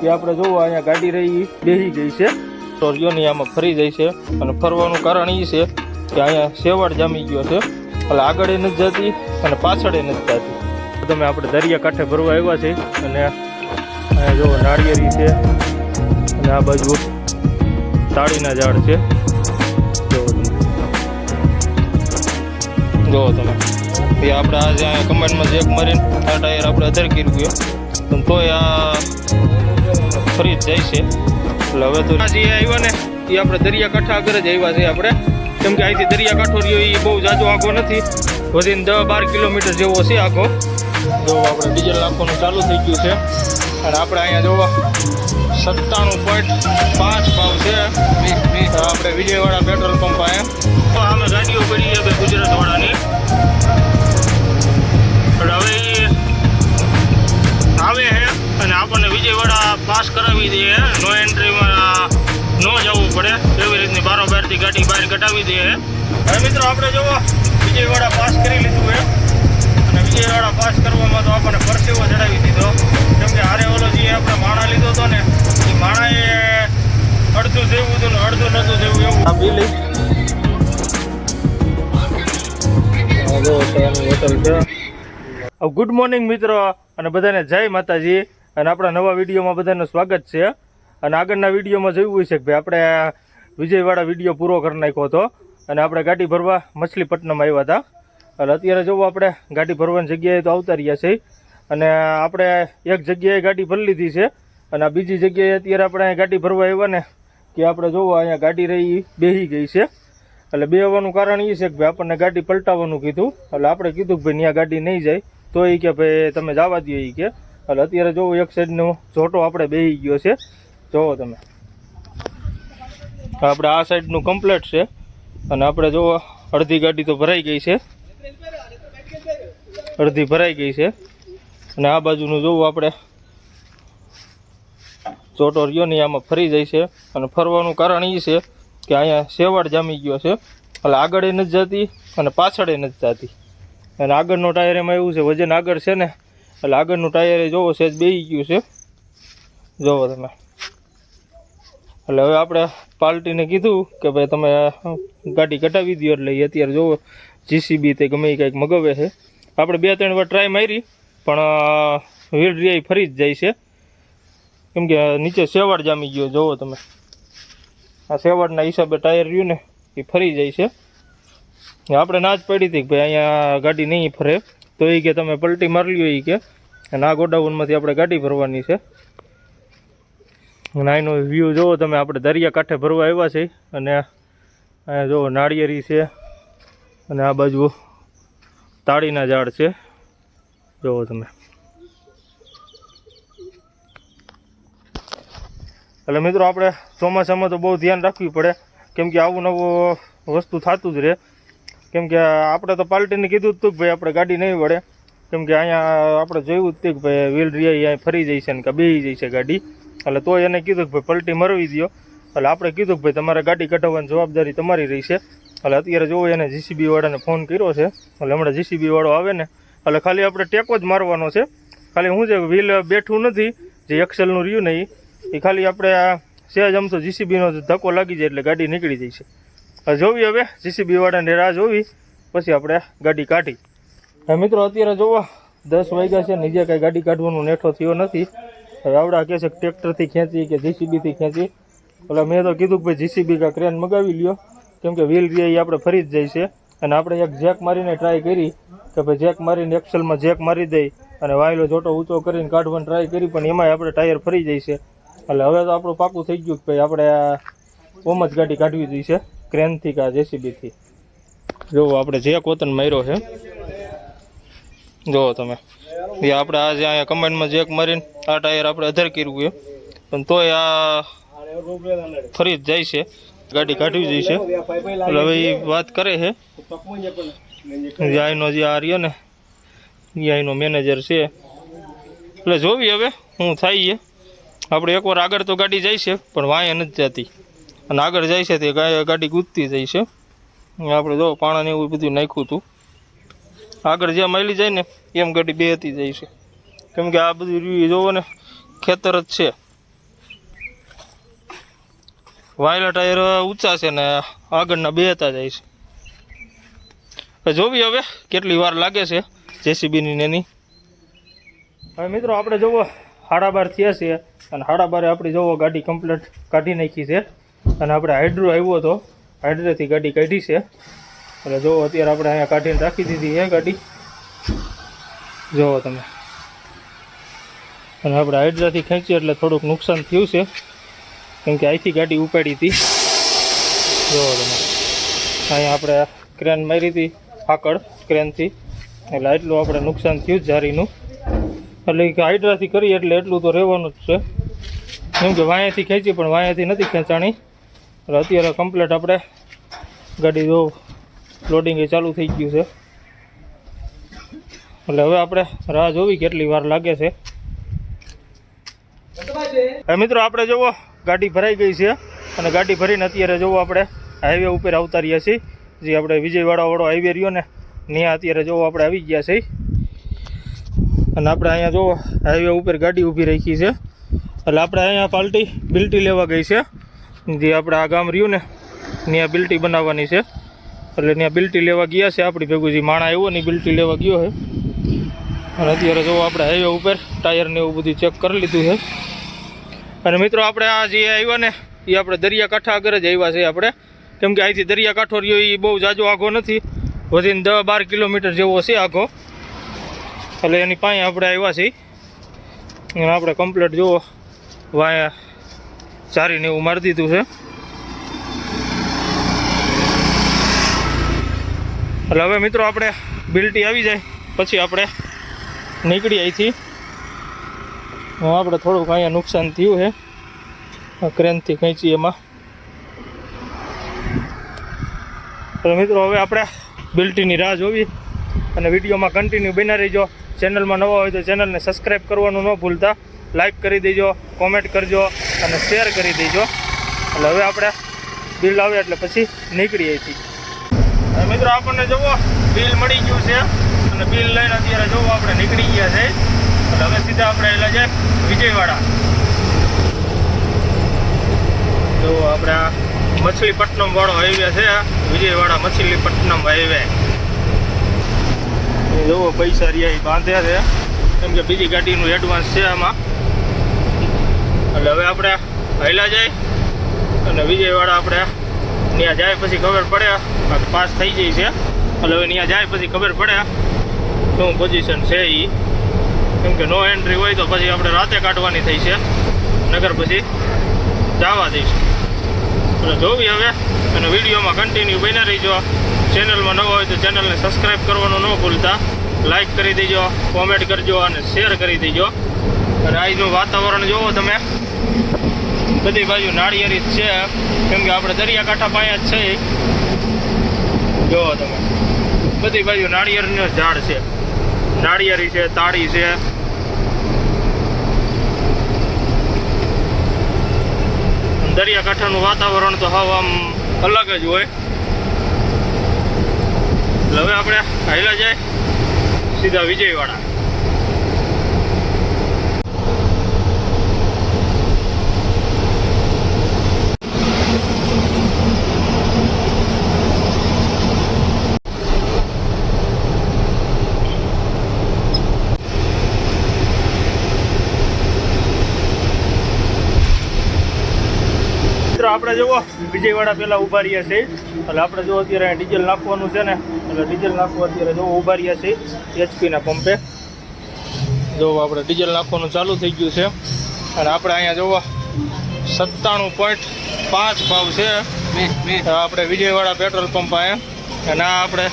કે આપણે જોવો, અહીંયા ગાડી રહી બેસી ગઈ છે. તો રિયોની આમાં ફરી જાય છે. અને ફરવાનું કારણ એ છે કે અહીંયા શેવાળ જામી ગયો છે. એટલે આગળ એ નથી જતી અને પાછળ એ નથી જતી. તમે આપણે દરિયા કાંઠે ભરવા આવ્યા છે. અને અહીંયા જો નાળિયેરી છે. અને આ બાજુ તાળીના ઝાડ છે. જોવો તમે. એ આપણે આજે અહીંયા કમાન્ડમાં જેક મારીને આ ટાયર આપણે અધર કર્યું ગયો તોય આ ફરી જ જાય છે. એટલે હવે તો જે આવ્યા ને, એ આપણે દરિયાકાંઠા આગળ જ આવ્યા છે આપણે. કેમ કે અહીંથી દરિયા કાંઠો રહ્યો, એ બહુ જાજો આખો નથી. વધીને દસ બાર કિલોમીટર જેવો છે આખો જો આપણે ડીઝલ નાખવાનું ચાલુ થઈ ગયું છે. અને આપણે અહીંયા જોવા, સત્તાણું પોઈન્ટ પાંચ ભાવ છે. આપણે વિજયવાડા પેટ્રોલ પંપ અહીંયા આમે ગાડીઓ પડી છે ગુજરાતવાળાની. કરાવી દે નો એન્ટ્રીમાં ન જવું પડે. એવી રીતની બારોબારથી ગાડી બહાર કઢાવી દે હવે મિત્રો આપણે જોવો વિજયવાડા પાસ કરી લીધું એ અને વિજયવાડા પાસ કરવામાં તો આપણને પરસેવો ચડાવી દીધો. કેમ કે હારે ઓલો જે આપણે માણા લીધો હતો ને એ માણાએ અડધું જેવું હતું ને અડધું નહોતું જેવું એવું. બિલ ગુડ મોર્નિંગ મિત્રો અને બધાને જય માતાજી. અને આપણા નવા વિડીયોમાં બધાનું સ્વાગત છે. અને આગળના વિડીયોમાં જોયું છે કે ભાઈ આપણે વિજયવાડા વીડિયો પૂરો કરી નાખ્યો હતો. અને આપણે ગાડી ભરવા મછલીપટ્ટનમ આવ્યા હતા. અને અત્યારે જોવો આપણે ગાડી ભરવાની જગ્યાએ તો આવતા રહ્યા છે અને આપણે એક જગ્યાએ ગાડી ભરી લીધી છે. અને આ બીજી જગ્યાએ અત્યારે આપણે ગાડી ભરવા આવ્યા ને, કે આપણે જોવો અહીંયા ગાડી રહી બેહી ગઈ છે. એટલે બે આવવાનું કારણ એ છે કે ભાઈ આપણને ગાડી પલટાવવાનું કીધું. એટલે આપણે કીધું કે ભાઈ ત્યાં ગાડી નહીં જાય. તો એ કે ભાઈ તમે જવા દો એ કે. એટલે અત્યારે જોવો એક સાઈડનો જોટો આપણે બેસી ગયો છે. જોવો તમે. આપણે આ સાઈડનું કમ્પ્લેટ છે. અને આપણે જોવો, અડધી ગાડી તો ભરાઈ ગઈ છે. અડધી ભરાઈ ગઈ છે. અને આ બાજુનું જોવું આપણે. ચોટો રહ્યો ને આમાં ફરી જાય છે. અને ફરવાનું કારણ એ છે કે અહીંયા શેવાળ જામી ગયો છે. એટલે આગળ એ નથી જતી અને પાછળ એ નથી જતી. અને આગળનો ટાયર એમાં એવું છે, વજન આગળ છે ને એટલે આગળનું ટાયર એ જોવો છે બેસી ગયું છે. જોવો તમે. એટલે હવે આપણે પાર્ટીને કીધું કે ભાઈ તમે ગાડી કટાવી દો એટલે એ અત્યારે જોવો જીસીબી તે ગમે કંઈક મગાવે છે. આપણે બે ત્રણ વાર ટ્રાય મારી, પણ વ્હીલ રિયાઈ ફરી જ જાય છે. કેમ કે નીચે સેવાડ જામી ગયો, જોવો તમે. આ સેવાડના હિસાબે ટાયર રહ્યું ને એ ફરી જાય છે. આપણે ના જ પડી હતી કે ભાઈ અહીંયા ગાડી નહીં ફરે. તો એ કે તમે પલટી મારી લ્યો એ કે. અને આ ગોડાઉનમાંથી આપણે ગાડી ભરવાની છે. અને આનો વ્યૂ જુઓ તમે, આપણે દરિયા કાંઠે ભરવા આવ્યા છે અને અહીંયા જુઓ નાળિયેરી છે. અને આ બાજુ તાળીના ઝાડ છે. જુઓ તમે. એટલે મિત્રો, આપણે ચોમાસામાં તો બહુ ધ્યાન રાખવું પડે. કેમ કે આવું નવું વસ્તુ થતું જ રહે. કેમ કે આપણે તો પાર્ટીને કીધું જ હતું કે ભાઈ આપણે ગાડી નહીં વળે. કેમ કે અહીંયા આપણે જોયું જ હતું કે ભાઈ વ્હીલ રિયા અહીંયા ફરી જાય છે ને કે બેસી જાય છે ગાડી. એટલે તોય એને કીધું કે ભાઈ પલટી મરવી દો એટલે આપણે કીધું કે ભાઈ તમારે ગાડી કઢાવવાની જવાબદારી તમારી રહી છે. એટલે અત્યારે જોવો એને જીસીબી વાળાને ફોન કર્યો છે. એટલે હમણાં જીસીબી વાળો આવે ને, એટલે ખાલી આપણે ટેકો જ મારવાનો છે. ખાલી શું છે વ્હીલ બેઠું નથી, જે એક્સેલનું રહ્યું ને એ ખાલી આપણે આ સહેજ આમ તો જીસીબીનો ધક્કો લાગી જાય એટલે ગાડી નીકળી જાય છે. જોવી હવે જીસીબી વાળાને રાહ જોવી, પછી આપણે ગાડી કાઢી. મિત્રો, અત્યારે જોવો, દસ વાગ્યા છે નીચે કાંઈ ગાડી કાઢવાનો નેઠો થયો નથી. આવડા કહે છે ટ્રેક્ટરથી ખેંચી કે જીસીબીથી ખેંચી. એટલે મેં તો કીધું ભાઈ જીસીબી કા ક્રેન મગાવી લ્યો. કેમ કે વ્હીલ રે એ આપણે ફરી જ જાય છે. અને આપણે એક જેક મારીને ટ્રાય કરી કે ભાઈ જેક મારીને એક્સેલમાં જેક મારી દઈ અને વાયલો જોટો ઊંચો કરીને કાઢવાની ટ્રાય કરી, પણ એમાંય આપણે ટાયર ફરી જાય છે. એટલે હવે તો આપણું પાકું થઈ ગયું કે ભાઈ આપણે ઓમ જ ગાડી કાઢવી જોઈશે ક્રેનથી કે જેસીબીથી જોવો આપણે જે કોતન માર્યો છે જુઓ તમે. એ આપણે આજે અહીંયા કમાન્ડમાં જેક મારીને આ ટાયર આપણે અધર કર્યું છે. પણ તોય આ ફરી જ જાય છે. ગાડી કાઢવી છે. એટલે હવે એ વાત કરે છે. આઈનો જે આ રહ્યો ને, એ આઈનો મેનેજર છે. એટલે જોવી હવે હું થાય છે. આપણે એકવાર આગળ તો ગાડી જાય છે, પણ વાંય નથી જતી. અને આગળ જાય છે તે ગાડી કૂદતી જાય છે. આપણે જો પાણાને એવું બધું નાખ્યું હતું. આગળ જ્યાં માયલી જાય ને, એમ ગાડી બે હતી જાય છે. કેમ કે આ બધું એ જોવો ને, ખેતર જ છે. વાયલા ટાયર ઊંચા છે ને આગળના બે હતા જાય છે. જોવી હવે કેટલી વાર લાગે છે જેસીબીની એની. હવે મિત્રો આપણે જોવો હાડા બાર થયા છે અને હાડા બારે આપણી જોવો ગાડી કમ્પ્લીટ કાઢી નાખી છે. અને આપણે હાઇડ્રો આવ્યો હતો. હાઇડ્રોથી ગાડી કાઢી છે. એટલે જુઓ અત્યારે આપણે અહીંયા કાઢીને રાખી દીધી છે ગાડી. જુઓ તમે. અને આપણે હાઇડ્રાથી ખેંચીએ એટલે થોડુંક નુકસાન થયું છે. કેમ કે અહીંથી ગાડી ઉપાડી હતી. જુઓ તમે. અહીંયા આપણે ક્રેન મારી હતી આકડ ક્રેનથી. એટલે એટલું આપણે નુકસાન થયું જારીનું એટલે કે હાઇડ્રાથી કરીએ એટલે એટલું તો રહેવાનું જ છે. કેમ કે વાયાથી ખેંચી પણ વાયાથી નથી ખેંચાણી. એટલે અત્યારે કમ્પ્લેટ આપણે ગાડી જો લોડિંગ એ ચાલુ થઈ ગયું છે. એટલે હવે આપણે રાહ જોવી કેટલી વાર લાગે છે. મિત્રો આપણે જુઓ ગાડી ભરાઈ ગઈ છે અને ગાડી ભરીને અત્યારે જુઓ આપણે હાઈવે ઉપર આવતા રહ્યા છીએ. જે આપણે વિજયવાડા વાળો હાઈવે રહ્યો ને, ત્યાં અત્યારે જુઓ આપણે આવી ગયા છીએ. અને આપણે અહીંયા જુઓ હાઈવે ઉપર ગાડી ઊભી રાખી છે. એટલે આપણે અહીંયા પાલટી, બિલ્ટી લેવા ગઈ છે. જે આપણે આ ગામ રહ્યું ને, ત્યાં બિલ્ટી બનાવવાની છે. એટલે ત્યાં બિલ્ટી લેવા ગયા છે આપણી ભેગું જે માણા આવ્યો ને બિલ્ટી લેવા ગયો છે. અને અત્યારે જો આપણે હાઈવે ઉપર ટાયરને એવું બધું ચેક કરી લીધું છે. અને મિત્રો, આપણે આ જે આવ્યા ને, એ આપણે દરિયાકાંઠા આગળ જ આવ્યા છે આપણે. કેમ કે અહીંથી દરિયાકાંઠો રહ્યો, એ બહુ જાજો આઘો નથી. વધીને દસ બાર કિલોમીટર જેવો છે આઘો. એટલે એની પાસે આપણે આવ્યા છીએ. આપણે કમ્પ્લીટ જુઓ. વાયા ચારીને એવું મારી દીધું છે. એટલે હવે મિત્રો આપણે બિલ્ટી આવી જાય, પછી આપણે નીકળી અહીંથી. આપણે થોડુંક અહીંયા નુકસાન થયું છે. ક્રેનથી ખેંચી એમાં. એટલે મિત્રો હવે આપણે બિલ્ટીની રાહ જોવી અને વિડીયોમાં કન્ટિન્યુ બના રહીજો. ચેનલમાં નવા હોય તો ચેનલને સબસ્ક્રાઈબ કરવાનું ન ભૂલતા. લાઈક કરી દેજો કોમેન્ટ કરજો અને શેર કરી દેજો. એટલે હવે આપણે બિલ આવે એટલે પછી નીકળીએ છીએ. મિત્રો આપણને જુઓ બિલ મળી ગયું છે. અને બિલ લઈને અત્યારે જુઓ આપણે નીકળી ગયા છે. એટલે હવે સીધા આપણે એટલે છે વિજયવાડા. જો આપણે આ મછલીપટ્ટનમ વાળો હાઈવે છે વિજયવાડા મછલીપટ્ટનમ હાઈવે જોવો, પૈસા રહ્યા બાંધ્યા છે. કેમ કે બીજી ગાડીનું એડવાન્સ છે આમાં. એટલે હવે આપણે પહેલાં જાય અને વિજયવાડા આપણે ત્યાં જાય પછી ખબર પડે. પાસ થઈ જાય છે. એટલે હવે ત્યાં જાય પછી ખબર પડે શું પોઝિશન છે એ કેમ કે નો એન્ટ્રી હોય તો પછી આપણે રાતે કાઢવાની થઈ છે. નગર પછી જવા દઈશું. એટલે જોવી હવે. અને વિડીયોમાં કન્ટિન્યુ બન્યા રહીજો. ચેનલમાં નવો હોય તો ચેનલને સબસ્ક્રાઈબ કરવાનું ન ભૂલતા. લાઈક કરી દેજો કોમેન્ટ કરજો અને શેર કરી દેજો. અને આજનું વાતાવરણ જોવો તમે. બધી બાજુ નાળિયેરી જ છે. કેમ કે આપણે દરિયાકાંઠા પાસે જ છે. જોવો તમે. બધી બાજુ નાળિયેરનો ઝાડ છે. નાળિયેરી છે, તાળી છે. દરિયાકાંઠાનું વાતાવરણ તો હાવ આમ અલગ જ હોય. એટલે હવે આપણે હાઈલા જાય સીધા વિજયવાડા. આપણે જુઓ, વિજયવાડા પહેલાં ઊભા રહ્યા છે. એટલે આપણે જુઓ, અત્યારે ડીઝલ નાખવાનું છે ને, એટલે ડીઝલ નાખવું અત્યારે જુઓ, ઊભા રહ્યા છે એચપીના પંપે. જો આપણે ડીઝલ નાખવાનું ચાલુ થઈ ગયું છે. અને આપણે અહીંયા જુઓ, સત્તાણું પોઈન્ટ પાંચ ભાવ છે. આપણે વિજયવાડા પેટ્રોલ પંપ અહીંયા અને આ આપણે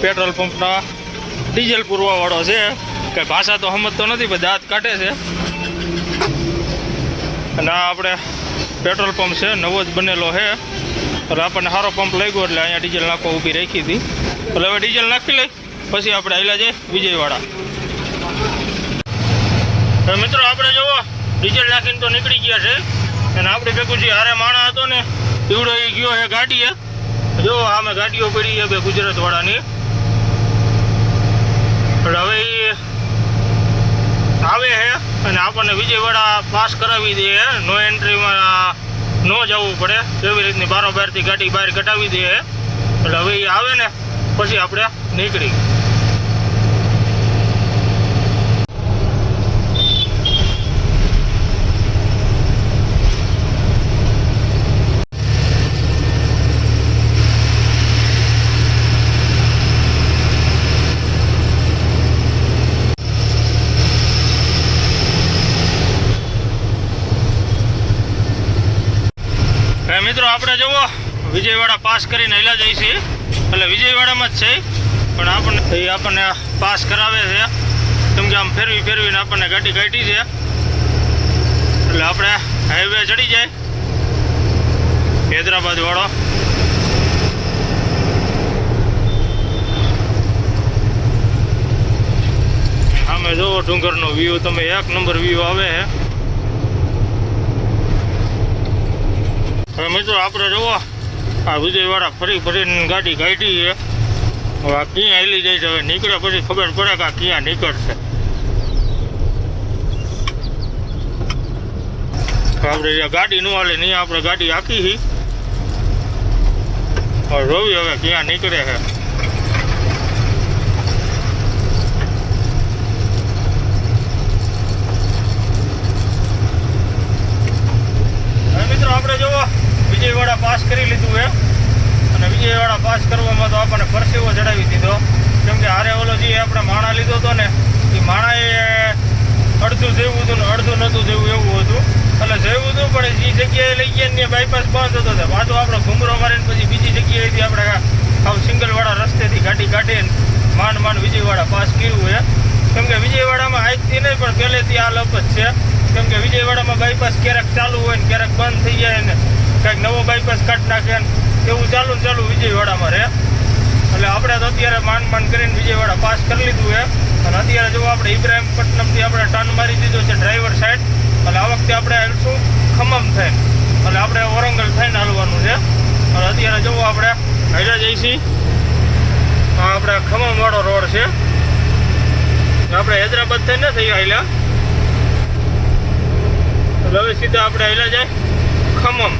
પેટ્રોલ પંપના ડીઝલ પૂરવાવાળો છે. કે ભાષા તો સમજતો નથી પણ દાંત કાઢે છે. અને આપણે પેટ્રોલ પંપ છે, નવો જ બનેલો છે. એટલે આપણને સારો પંપ લાગ્યો એટલે અહીંયા ડીઝલ નાખવા ઊભી રાખી હતી. એટલે હવે ડીઝલ નાખી લઈ, પછી આપણે આવેલા જઈએ વિજયવાડા. મિત્રો આપણે જુઓ, ડીઝલ નાખીને તો નીકળી ગયા છે. અને આપણે ભેગું જે હારે માણા હતો ને એવડો એ ગયો હે ગાડીએ. જો, આમે ગાડીઓ પડી છે બે ગુજરાતવાળાની. એટલે હવે એ આવે છે અને આપણને વિજયવાડા પાસ કરાવી દે નો એન્ટ્રીમાં ન જવું પડે. એવી રીતની બારોબારથી ગાડી બહાર કઢાવી દઈએ એટલે હવે એ આવે ને, પછી આપણે નીકળી. મિત્રો, આપણે જુઓ, વિજયવાડા પાસ કરીને હેલા જઈએ છીએ એટલે વિજયવાડામાં જ છે. પણ આપણને, એ આપણને પાસ કરાવે છે. કેમ કે આમ ફેરવી ફેરવીને આપણને ગાડી કાઢી છે. એટલે આપણે હાઈવે ચડી જાય. હૈદરાબાદ વાળો. સામે જુઓ ડુંગરનો વ્યૂ તમે એક નંબર વ્યૂ આવે છે. હવે મિત્રો આપણે જુઓ આ વિજયવાળા ફરી ફરીને ગાડી કાઢી છે. હવે આ ક્યાં હેલી જાય છે, હવે નીકળે પછી ખબર પડે કે આ ક્યાં નીકળશે. આપણે ગાડી ન હાલે નહીં આપણે ગાડી આખી હી. જોવી હવે ક્યાં નીકળે છે હવે મિત્રો આપણે જુઓ વિજયવાડા પાસ કરી લીધું છે વિજયવાડા પાસ કરવામાં તો આપણને પરસેવો ચડાવી દીધો. કેમ કે હારે ઓલો જે આપણે માણા લીધો હતો ને, એ માણાએ અડધું જેવું હતું ને અડધું નહોતું જેવું એવું હતું. એટલે જેવું હતું, પણ જે જગ્યાએ લઈ ગયા ને બાયપાસ બંધ હતો તો પાછો આપણે ઘૂમરો મારીને પછી બીજી જગ્યાએથી આપણે આમ સિંગલવાળા રસ્તેથી ગાડી કાઢીને માન માન વિજયવાડા પાસ કર્યું છે. કેમ કે વિજયવાડામાં આજથી નહીં, પણ પહેલેથી આ લપ જ છે. કેમ કે વિજયવાડામાં બાયપાસ ક્યારેક ચાલુ હોય ને ક્યારેક બંધ થઈ જાય ને, કંઈક નવો બાયપાસ કાઢી નાખે ને એવું ચાલુ ચાલુ વિજયવાડામાં રહે. એટલે આપણે તો અત્યારે માંડ માંડ કરીને વિજયવાડા પાસ કરી લીધું છે. અને અત્યારે જો આપણે ઇબ્રાહીમપટ્ટનમથી આપણે ટર્ન મારી દીધો છે ડ્રાઈવર સાઈડ. એટલે આ વખતે આપણે હાલશું ખમમ થઈને. એટલે આપણે ઓરંગલ થઈને હાલવાનું છે. અને અત્યારે જવું આપણે હૈરા જઈશી આપણે ખમમવાળો રોડ છે. આપણે હૈદરાબાદ થઈને થઈ હાલ્યા. એટલે હવે સીધા આપણે હાલ્યા જાય ખમમ.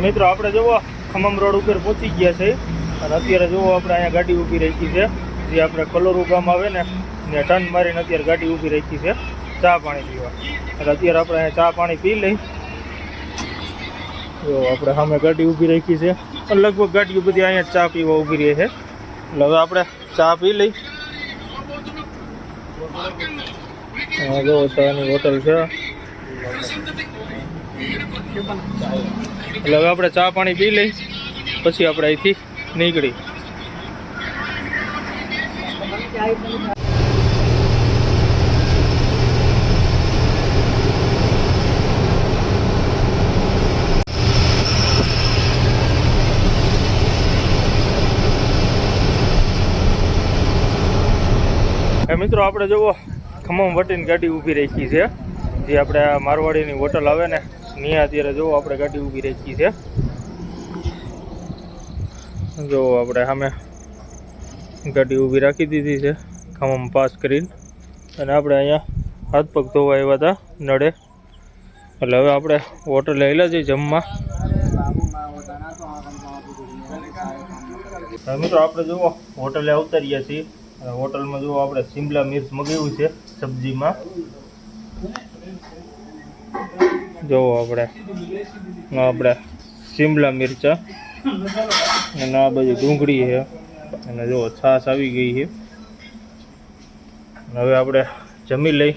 મિત્રો, આપણે જુઓ, ખમમ રોડ ઉપર પહોંચી ગયા છે. અને અત્યારે જુઓ, આપણે અહીંયા ગાડી ઊભી રાખી છે. જે આપણે કલોરુ ગામ આવે ને ને ટર્ન મારીને અત્યારે ગાડી ઊભી રાખી છે. ચા પાણી પીવા. એટલે અત્યારે આપણે અહીંયા ચા પાણી પી લઈ. જો, આપણે સામે ગાડી ઊભી રાખી છે. અને લગભગ ગાડીઓ બધી અહીંયા ચા પીવા ઊભી રહી છે. એટલે હવે આપણે ચા પી લઈ. જો ચાની હોટલ છે. એટલે હવે આપણે ચા પાણી પી લઈ, પછી આપણે અહીંથી નીકળી. મિત્રો, આપણે જુઓ ખમમ વટીને ગાડી ઊભી રાખી છે. જે આપણે આ મારવાડીની હોટલ આવે ને ત્યાં અત્યારે જુઓ આપણે ગાડી ઊભી રાખી છે. જો આપણે સામે ગાડી ઊભી રાખી દીધી છે, ખમમ પાસ કરીને. અને આપણે અહીંયા હાથ પગ ધોવા આવ્યા હતા, નડે. એટલે હવે આપણે હોટલે આવેલા છીએ જમવા. મિત્રો આપણે જુઓ, હોટલે ઉતર્યા છીએ. હોટલમાં જુઓ આપણે શિમલા મિર્ચ મગાવ્યું છે, સબ્જીમાં. જોવો આપણે. આપણે શિમલા મિરચા. અને આ બાજુ ડુંગળી છે. અને જો છાશ આવી ગઈ છે. હવે આપણે જમી લઈ.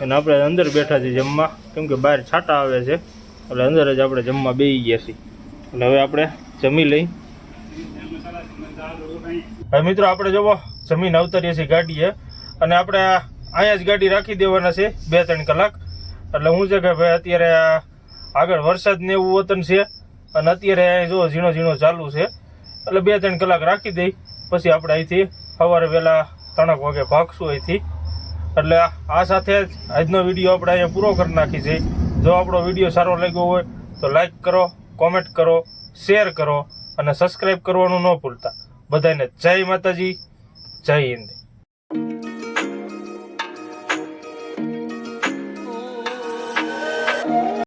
અને આપણે અંદર બેઠા છીએ જમવા. કેમ કે બહાર છાંટા આવે છે. એટલે અંદર જ આપણે જમવા બેસી ગયા છીએ. એટલે હવે આપણે જમી લઈ. હવે મિત્રો, આપણે જોવો, જમીન અવતરીએ છીએ ગાડીએ. અને આપણે અહીંયા જ ગાડી રાખી દેવાના છે, બે ત્રણ કલાક. એટલે શું છે કે ભાઈ અત્યારે આગળ વરસાદ ને એવું વતન છે, અને અત્યારે જો ઝીણો ઝીણો ચાલુ છે, એટલે બે ત્રણ કલાક રાખી દઈ, પછી આપણે અહીંથી સવારે વહેલા ત્રણેક વાગે ભાગશું અહીંથી. એટલે આ સાથે જ આજનો વીડિયો આપણે અહીંયા પૂરો કરી નાખી છે. જો આપણો વીડિયો સારો લાગ્યો હોય, તો લાઈક કરો કોમેન્ટ કરો શેર કરો, અને સબસ્ક્રાઈબ કરવાનું ન ભૂલતા. બધાને જય માતાજી, જય હિન્દ.